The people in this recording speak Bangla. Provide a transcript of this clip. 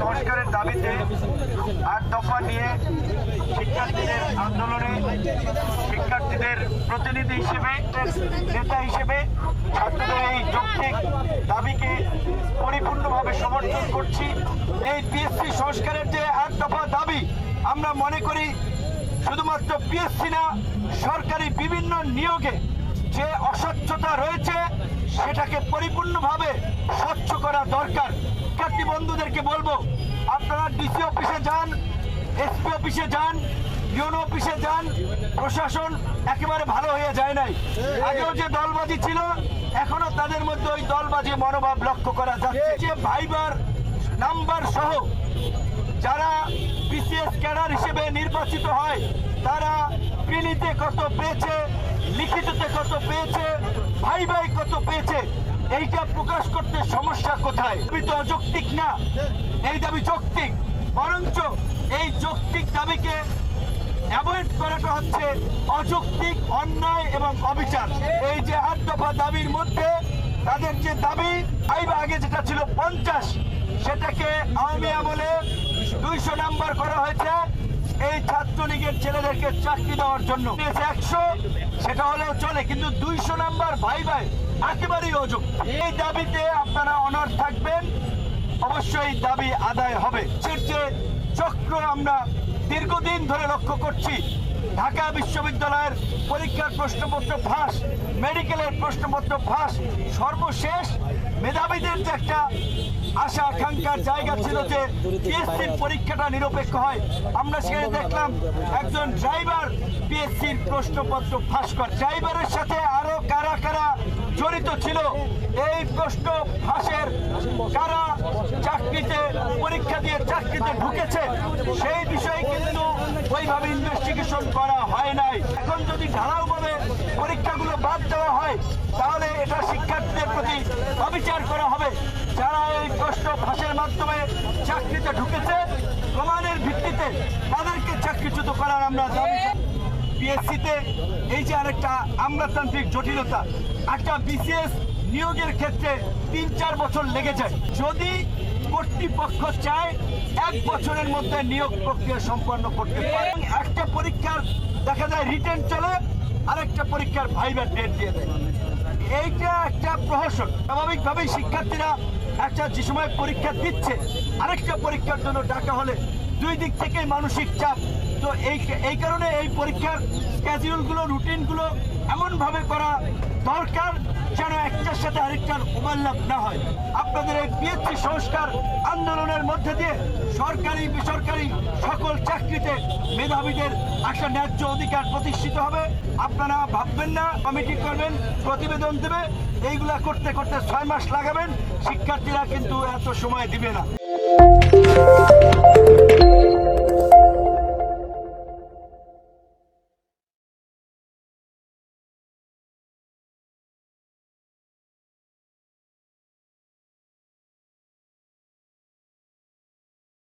সংস্কারের দাবিতে আট দফা নিয়ে শিক্ষার্থীদের আন্দোলনে শিক্ষার্থীদের প্রতিনিধি হিসেবে, নেতা হিসেবে ছাত্রদের এই যৌক্তিক দাবিকে পরিপূর্ণভাবে সমর্থন করছি। এই পিএসসি সংস্কারের যে আট দফা দাবি, আমরা মনে করি শুধুমাত্র পিএসসি না, সরকারি বিভিন্ন নিয়োগে যে অস্বচ্ছতা রয়েছে, সেটাকে পরিপূর্ণভাবে স্বচ্ছ করা দরকার। শিক্ষার্থী বন্ধুদেরকে বলব, আপনারা ডিসি অফিসে যান, এসপি অফিসে যান, ইউনো অফিসে যান, প্রশাসন একেবারে ভালো হয়ে যায় নাই। আগেও যে দলবাজি ছিল, এখনও তাদের মধ্যে ওই দলবাজি মনোভাব লক্ষ্য করা যাচ্ছে যে ভাইবার নাম্বার সহ যারা বিসিএস ক্যাডার হিসেবে নির্বাচিত হয়, তারা প্রিলিতে কত পেয়েছে, লিখিততে কত পেয়েছে ভাই ভাই কত পেয়েছে এইটা প্রকাশ করতে সমস্যা কোথায়? দাবি তো অযৌক্তিক না। এই দাবি যৌক্তিক। বরঞ্চ এই যৌক্তিক দাবিকে অ্যাভয়েড করাটা হচ্ছে অযৌক্তিক, অন্যায় এবং অবিচার। এই যে আট দফা দাবির মধ্যে তাদের যে দাবি আইব আগে যেটা ছিল পঞ্চাশ, সেটাকে আওয়ামী আমলে দুইশো নাম্বার করা হয়েছে। এই ছাত্রলীগের ছেলেদেরকে চাকরি দেওয়ার জন্য। একশো, সেটা হলেও চলে, কিন্তু দুইশো নাম্বার ভাই ভাই একেবারেই অযোগ্য এই দাবিতে আপনারা অনার থাকবেন। অবশ্যই দাবি আদায় হবে। যে চক্র আমরা দীর্ঘদিন ধরে লক্ষ্য করছি। ঢাকা বিশ্ববিদ্যালয়ের পরীক্ষার প্রশ্নপত্র ফাঁস মেডিকেলের প্রশ্নপত্র ফাঁস, সর্বশেষ মেধাবীদের যে একটা আশা আকাঙ্ক্ষার জায়গা ছিল যে পিএসসির পরীক্ষাটা নিরপেক্ষ হয়। আমরা সেখানে দেখলাম একজন ড্রাইভার পিএসসির প্রশ্নপত্র ফাঁস কর। ড্রাইভারের সাথে আরও কারা কারা জড়িত ছিল? এই প্রশ্ন ফাঁসের কারা চাকরিতে, পরীক্ষা দিয়ে চাকরিতে ঢুকেছে? সেই বিষয়ে কিন্তু ওইভাবে ইনভেস্টিগেশন করা হয় নাই। এখন যদি ঢালাওভাবে পরীক্ষাগুলো বাদ দেওয়া হয়, তাহলে এটা শিক্ষার্থীদের প্রতি যারা এই কষ্ট ফাঁসের মাধ্যমে চাকরিতে ঢুকেছে, প্রমাণের ভিত্তিতে তাদেরকে চাকরিচ্যুত করার আমরা দাবি পিএসসিতে এই যে আরেকটা আমলাতান্ত্রিক জটিলতা, একটা বিসিএস নিয়োগের ক্ষেত্রে তিন চার বছর লেগে যায়। যদি কর্তৃপক্ষ চায়, এক বছরের মধ্যে নিয়োগ প্রক্রিয়া সম্পন্ন করতে পারে। একটা পরীক্ষার দেখা যায় রিটার্ন চলে, আরেকটা পরীক্ষার ভাইবার ডেট দিয়ে দেয়। এইটা একটা প্রহসন। স্বাভাবিকভাবেই শিক্ষার্থীরা একটা যে সময় পরীক্ষা দিচ্ছে, আরেকটা পরীক্ষার জন্য ডাকা হলে দুই দিক থেকে মানসিক চাপ। তো এই এই কারণে এই পরীক্ষার স্ক্যাজুয়ালগুলো রুটিনগুলো এমনভাবে করা দরকার যেন একটার সাথে আরেকটার ওভারল্যাপ না হয়। আপনাদের এই পিএসসি সংস্কার আন্দোলনের মধ্যে দিয়ে সরকারি, বেসরকারি সকল চাকরিতে মেধাবীদের একটা ন্যায্য অধিকার প্রতিষ্ঠিত হবে। আপনারা ভাববেন না, কমিটি করবেন, প্রতিবেদন দেবে এইগুলা করতে করতে ছয় মাস লাগাবেন শিক্ষার্থীরা কিন্তু এত সময় দিবে না।